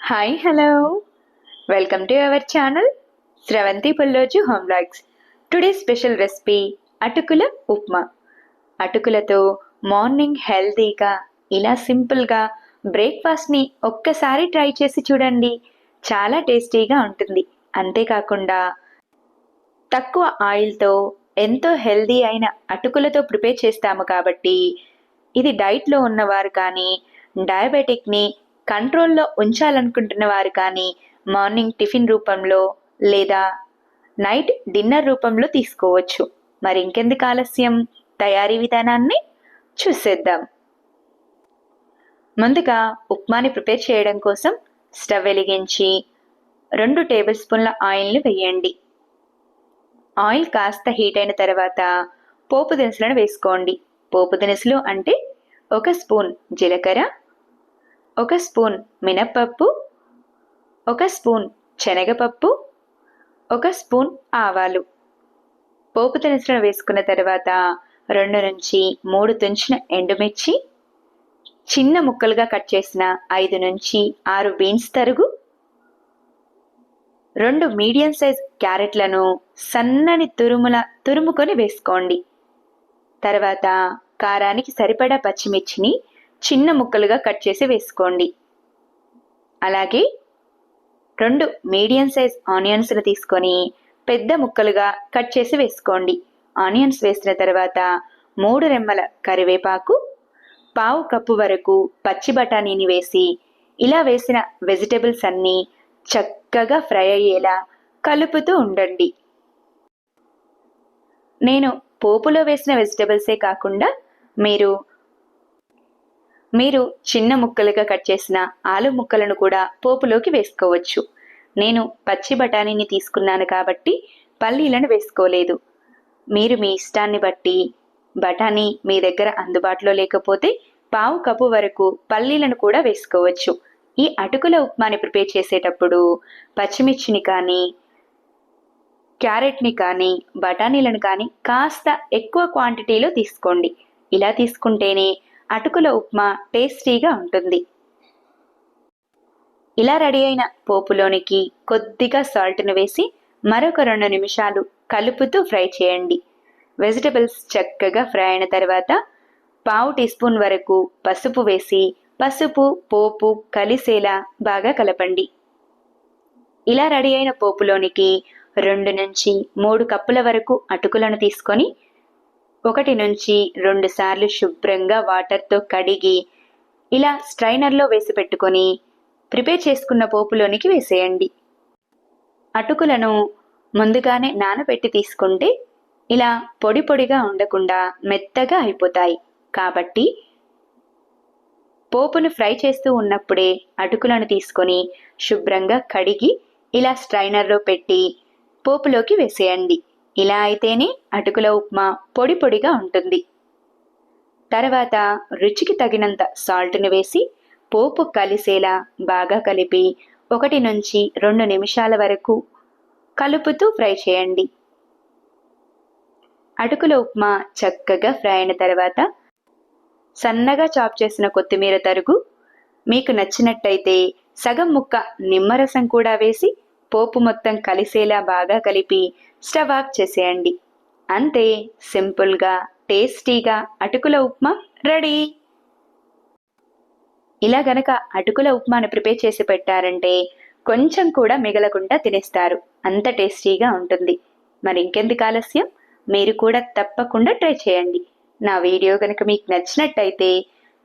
Hi hello welcome to our channel Sravanthi Pulloju home blogs today special recipe అటుకుల ఉప్మా అటుకులతో morning హెల్తీగా ఇలా సింపుల్గా బ్రేక్ఫాస్ట్ని ఒక్కసారి ట్రై చేసి చూడండి. చాలా టేస్టీగా ఉంటుంది. అంతేకాకుండా తక్కువ ఆయిల్తో ఎంతో హెల్దీ అయిన అటుకులతో ప్రిపేర్ చేస్తాము కాబట్టి ఇది డైట్లో ఉన్నవారు కానీ డయాబెటిక్ని కంట్రోల్లో ఉంచాలనుకుంటున్న వారు కానీ మార్నింగ్ టిఫిన్ రూపంలో లేదా నైట్ డిన్నర్ రూపంలో తీసుకోవచ్చు. మరి ఇంకెందుకు ఆలస్యం? తయారీ విధానాన్ని చూసేద్దాం. ముందుగా ఉప్మాని ప్రిపేర్ చేయడం కోసం స్టవ్ వెలిగించి రెండు టేబుల్ స్పూన్ల ఆయిల్ని వేయండి. ఆయిల్ కాస్త హీట్ అయిన తర్వాత పోపు దినుసులను వేసుకోండి. పోపు దినుసులు అంటే ఒక స్పూన్ జీలకర్ర ఒక స్పూన్ మినప్పప్పు ఒక స్పూన్ శనగపప్పు ఒక స్పూన్ ఆవాలు. పోపు దినుసులను వేసుకున్న తర్వాత రెండు నుంచి మూడు తుంచిన ఎండుమిర్చి చిన్న ముక్కలుగా కట్ చేసిన ఐదు నుంచి ఆరు బీన్స్ తరుగు రెండు మీడియం సైజ్ క్యారెట్లను సన్నని తురుముల తురుముకొని వేసుకోండి. తర్వాత కారానికి సరిపడా పచ్చిమిర్చిని చిన్న ముక్కలుగా కట్ చేసి వేసుకోండి. అలాగే రెండు మీడియం సైజ్ ఆనియన్స్ని తీసుకొని పెద్ద ముక్కలుగా కట్ చేసి వేసుకోండి. ఆనియన్స్ వేసిన తర్వాత మూడు రెమ్మల కరివేపాకు పావు కప్పు వరకు పచ్చి బఠానీని వేసి ఇలా వేసిన వెజిటబుల్స్ అన్నీ చక్కగా ఫ్రై అయ్యేలా కలుపుతూ ఉండండి. నేను పోపులో వేసిన వెజిటబుల్సే కాకుండా మీరు మీరు చిన్న ముక్కలుగా కట్ చేసిన ఆలు ముక్కలను కూడా పోపులోకి వేసుకోవచ్చు. నేను పచ్చి బఠానీని తీసుకున్నాను కాబట్టి పల్లీలను వేసుకోలేదు. మీరు మీ ఇష్టాన్ని బట్టి బఠానీ మీ దగ్గర అందుబాటులో లేకపోతే పావు కప్పు వరకు పల్లీలను కూడా వేసుకోవచ్చు. ఈ అటుకుల ఉప్మాని ప్రిపేర్ చేసేటప్పుడు పచ్చిమిర్చిని కానీ క్యారెట్ని కానీ బఠానీలను కానీ కాస్త ఎక్కువ క్వాంటిటీలో తీసుకోండి. ఇలా తీసుకుంటేనే అటుకుల ఉప్మా టేస్టీగా ఉంటుంది. ఇలా రెడీ అయిన పోపులోనికి కొద్దిగా సాల్ట్ను వేసి మరొక రెండు నిమిషాలు కలుపుతూ ఫ్రై చేయండి. వెజిటబుల్స్ చక్కగా ఫ్రై అయిన తర్వాత పావు టీ స్పూన్ వరకు పసుపు వేసి పసుపు పోపు కలిసేలా బాగా కలపండి. ఇలా రెడీ అయిన పోపులోనికి రెండు నుంచి మూడు కప్పుల వరకు అటుకులను తీసుకొని ఒకటి నుంచి రెండు సార్లు శుభ్రంగా వాటర్తో కడిగి ఇలా స్ట్రైనర్లో వేసి పెట్టుకొని ప్రిపేర్ చేసుకున్న పోపులోనికి వేసేయండి. అటుకులను ముందుగానే నానబెట్టి తీసుకుంటే ఇలా పొడి పొడిగా ఉండకుండా మెత్తగా అయిపోతాయి. కాబట్టి పోపును ఫ్రై చేస్తూ ఉన్నప్పుడే అటుకులను తీసుకొని శుభ్రంగా కడిగి ఇలా స్ట్రైనర్లో పెట్టి పోపులోకి వేసేయండి. ఇలా అయితేనే అటుకుల ఉప్మా పొడి పొడిగా ఉంటుంది. తర్వాత రుచికి తగినంత సాల్ట్ని వేసి పోపు కలిసేలా బాగా కలిపి ఒకటి నుంచి రెండు నిమిషాల వరకు కలుపుతూ ఫ్రై చేయండి. అటుకుల ఉప్మా చక్కగా ఫ్రై అయిన తర్వాత సన్నగా చాప్ చేసిన కొత్తిమీర తరుగు మీకు నచ్చినట్టయితే సగం ముక్క నిమ్మరసం కూడా వేసి పోపు మొత్తం కలిసేలా బాగా కలిపి స్టవ్ ఆఫ్ చేసేయండి. అంతే సింపుల్గా టేస్టీగా అటుకుల ఉప్మా రెడీ. ఇలా గనక అటుకుల ఉప్మాను ప్రిపేర్ చేసి పెట్టారంటే కొంచెం కూడా మిగలకుండా తినేస్తారు. అంత టేస్టీగా ఉంటుంది. మరి ఇంకెందుకు ఆలస్యం? మీరు కూడా తప్పకుండా ట్రై చేయండి. నా వీడియో కనుక మీకు నచ్చినట్టయితే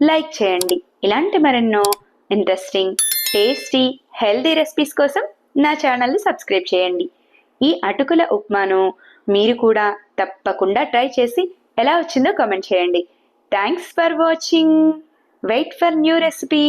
లైక్ చేయండి. ఇలాంటి మరెన్నో ఇంట్రెస్టింగ్ టేస్టీ హెల్దీ రెసిపీస్ కోసం నా ఛానల్ని సబ్స్క్రైబ్ చేయండి. ఈ అటుకుల ఉప్మాను మీరు కూడా తప్పకుండా ట్రై చేసి ఎలా వచ్చిందో కామెంట్ చేయండి. Thanks for watching wait for new recipe